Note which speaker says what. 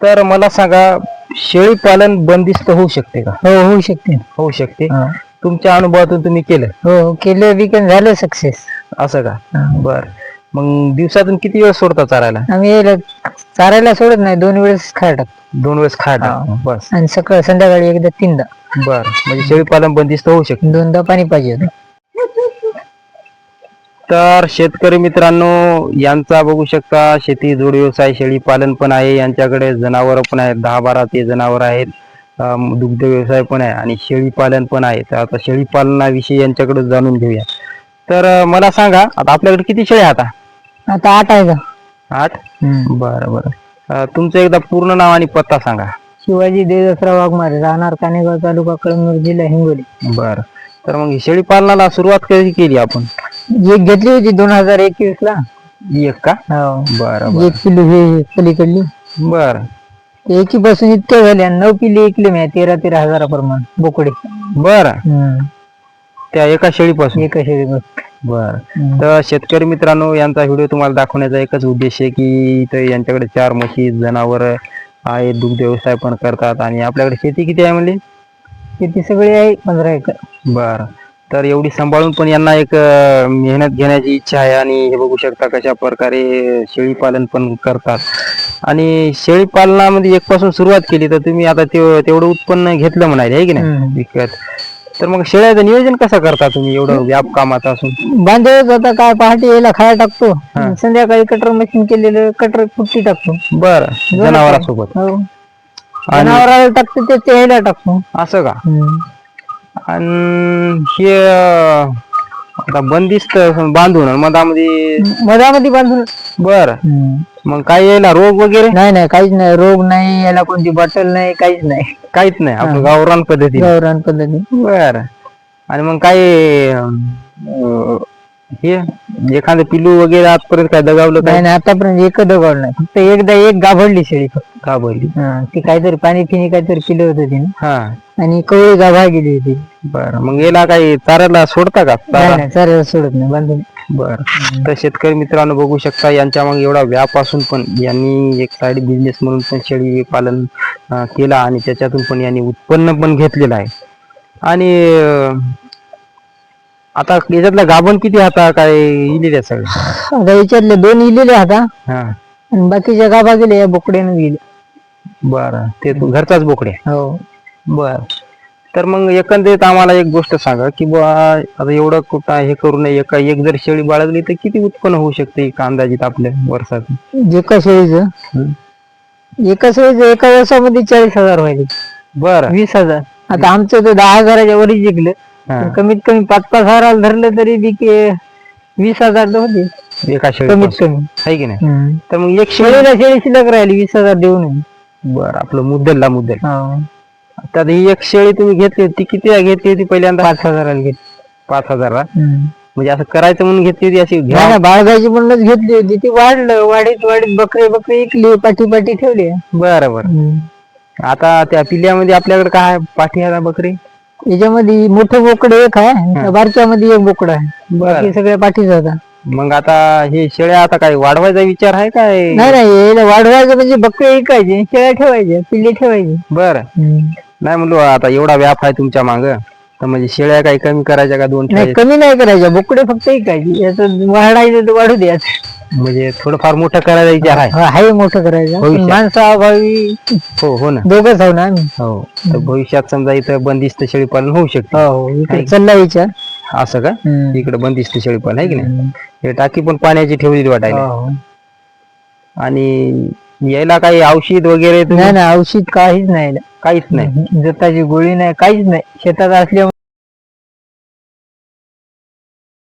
Speaker 1: तर मला सांगा शेळी पालन बंदिस्त होऊ शकते का?
Speaker 2: हो होऊ शकते.
Speaker 1: होऊ शकते.
Speaker 2: हा.
Speaker 1: तुमच्या अनुभवातून तुम्ही केलं?
Speaker 2: हो हो केलं विकन झालं सक्सेस
Speaker 1: असं का? बर. मग दिवसातून किती वेळ सोडता चारायला?
Speaker 2: आम्ही याला चारायला सोडत नाही दोन वेळेस खायला टाकतो.
Speaker 1: दोन वेळेस टाकतो. बस
Speaker 2: आणि सकाळ संध्याकाळी एकदा तीनदा.
Speaker 1: बर. म्हणजे शेळी पालन बंदिस्त होऊ शकते.
Speaker 2: दोनदा पाणी पाहिजे होतं.
Speaker 1: तर शेतकरी मित्रांनो यांचा बघू शकता शेती जोड व्यवसाय शेळी पालन पण आहे. यांच्याकडे जनावर पण आहेत दहा बारा ते जनावर आहेत. दुग्ध व्यवसाय पण आहे आणि शेळी पालन पण आहे. तर आता शेळी पालनाविषयी यांच्याकडे जाणून घेऊया. तर मला सांगा आता आपल्याकडे किती शेळ्या आहेत आता?
Speaker 2: आता आठ आहे का
Speaker 1: आठ बरं बरं. तुमचं एकदा पूर्ण नाव आणि पत्ता सांगा.
Speaker 2: शिवाजी देवदसराव वाघमारे राहणार कानेगाव तालुका कळमूर जिल्हा हिंगोली.
Speaker 1: बरं. तर मग शेळी पालनाला सुरुवात कधी केली आपण?
Speaker 2: एक घेतली होती दोन हजार एकवीस ला.
Speaker 1: एक का?
Speaker 2: हो.
Speaker 1: बरं
Speaker 2: एक किलो हे पलीकडली.
Speaker 1: बरं.
Speaker 2: एकी पासून इतक्या झाल्या नऊ किलो इकले मी तेरा तेरा हजाराप्रमाणे बोकडे.
Speaker 1: बरं.
Speaker 2: हम्म.
Speaker 1: त्या एका शेळीपासून?
Speaker 2: एका शेळी
Speaker 1: बर. तर शेतकरी मित्रांनो यांचा व्हिडिओ तुम्हाला दाखवण्याचा एकच उद्देश आहे की इथं यांच्याकडे चार म्हशी जनावर आहे दुग्ध व्यवसाय पण करतात आणि आपल्याकडे शेती किती आहे म्हणली?
Speaker 2: शेती सगळी आहे पंधरा एकर.
Speaker 1: बर. तर एवढी सांभाळून पण यांना एक मेहनत घेण्याची इच्छा आहे आणि हे बघू शकता कशा प्रकारे शेळी पालन पण करतात. आणि शेळी पालनामध्ये एक पासून सुरुवात केली तर तुम्ही आता ते- तेवढं उत्पन्न घेतलं म्हणाले आहे की नाही. विकत. तर मग शेळ्याचं नियोजन कसं करता तुम्ही एवढं व्याप कामाचं असून?
Speaker 2: बांधव आता काय पहाटे यायला खायला टाकतो. संध्याकाळी कटर मशीन केलेलं कटर फुट्टी टाकतो.
Speaker 1: बर. जनावरांसोबत.
Speaker 2: जनावराला टाकतो ते यायला टाकतो.
Speaker 1: असं का. आणि हे आता बंदिस्त बांधून आणि मधामध्ये
Speaker 2: मधामध्ये बांधून.
Speaker 1: बर. मग काय यायला रोग वगैरे?
Speaker 2: नाही नाही काहीच नाही. रोग नाही याला कोणती बॉटल नाही काहीच नाही.
Speaker 1: काहीच नाही आपलं गावरान पद्धती
Speaker 2: गावरान पद्धती
Speaker 1: बर. आणि मग काय अं, हे एखादं पिलू वगैरे आजपर्यंत काय दगावलं काय?
Speaker 2: नाही नाही आतापर्यंत एक दगड नाही. फक्त एकदा एक गाभडली शेळी फक्त.
Speaker 1: का बोलली
Speaker 2: हा, ती काहीतरी पाणी फिनी काहीतरी पिलं होतं तिने.
Speaker 1: हा.
Speaker 2: आणि कवळी गाभा गेली होती.
Speaker 1: बर मग याला काही चारायला सोडता का?
Speaker 2: नाही
Speaker 1: चारा?
Speaker 2: नाही चालेल सोडत नाही बांधून.
Speaker 1: बर. तर शेतकरी मित्रांनो बघू शकता यांच्या मग एवढा व्याप असून पण यांनी एक साईड बिझनेस म्हणून पण शेळी पालन अं, केला आणि त्याच्यातून पण यांनी उत्पन्न पण घेतलेलं आहे. आणि अं, आता याच्यातला गाभण किती हाता काय इलेले सगळे?
Speaker 2: आता याच्यातले दोन इलेले आता.
Speaker 1: हा.
Speaker 2: आणि बाकीच्या गाभा गेले या बोकड्यानं गेले
Speaker 1: बर ते तू घरचाच बोकडे
Speaker 2: हो.
Speaker 1: बर. तर मग एकंदरीत आम्हाला एक गोष्ट सांगा की बुवा आता एवढं कुठं हे करू नये एका एक जर शेळी बाळगली तर किती उत्पन्न होऊ शकते एक अंदाजित आपल्या वर्षात
Speaker 2: एका शेळीचं? एका शेळीचं एका वर्षामध्ये चाळीस हजार व्हायचे
Speaker 1: बर.
Speaker 2: वीस हजार. आता आमचं तर दहा हजाराच्या वरी जिंकलं
Speaker 1: हा.
Speaker 2: कमीत कमी पाच पाच हजाराला धरलं तरी बी के- वीस हजार तर होते
Speaker 1: एका शेळी
Speaker 2: कमीत कमी
Speaker 1: आहे की नाही?
Speaker 2: हम्म.
Speaker 1: तर मग एक शेळी
Speaker 2: शेळीला शेळी शिल्लक राहिली वीस हजार देऊ नये
Speaker 1: बर आपलं मुद्दलला मुद्दल. तर ही एक शेळी तुम्ही घेतली होती ती किती घेतली होती पहिल्यांदा?
Speaker 2: पाच हजाराला घेतली.
Speaker 1: पाच हजारला?
Speaker 2: हम्म.
Speaker 1: म्हणजे असं करायचं म्हणून घेतली होती अशी घ्या.
Speaker 2: नाही बाळगायची म्हणूनच घेतली होती. ती वाढलं वाढीत वाढीत बकरे बकरे इकली पाठी पाठी ठेवली.
Speaker 1: बरं बरं. आता त्या पिल्ल्यामध्ये आपल्याकडे काय? पाठी आहे बकरी?
Speaker 2: याच्यामध्ये मोठं बोकडं एक आहे बारक्यामध्ये एक बोकडं आहे. बाकी सगळ्या पाठीच होता
Speaker 1: मग आता हे शेळ्या आता काय वाढवायचा विचार आहे काय?
Speaker 2: नाही नाही याला वाढवायचं म्हणजे बकरे ऐकायचे शेळ्या ठेवायचे पिल्ले ठेवायचे.
Speaker 1: बर. नाही म्हणलो आता एवढा व्याप आहे तुमच्या माग तर म्हणजे शेळ्या काही कमी करायच्या का दोन
Speaker 2: नाही? कमी नाही करायच्या बोकडे फक्त ऐकायचे याचं वाढायचं तर वाढू द्यायचं
Speaker 1: म्हणजे थोडंफार मोठं करायचा विचार आहे.
Speaker 2: आहे मोठं करायचं. पण माणसं अभावी
Speaker 1: हो हो ना.
Speaker 2: दोघच आहो ना आम्ही.
Speaker 1: हो तर भविष्यात समजा इथं बंदिस्त शेळी पालन होऊ शकते.
Speaker 2: हो हो इकडे चालला विचार.
Speaker 1: असं का?
Speaker 2: हम्म.
Speaker 1: इकडे बंदिस्त शेळी पालन आहे की नाही? हे टाकी पण पाण्याची ठेवलेली वाटायला.
Speaker 2: हो.
Speaker 1: आणि यायला काही औषध वगैरे तुम्ही-
Speaker 2: नाही ना औषध काहीच नाही.
Speaker 1: काहीच नाही.
Speaker 2: जताची गोळी नाही काहीच नाही. शेतात असल्यामुळे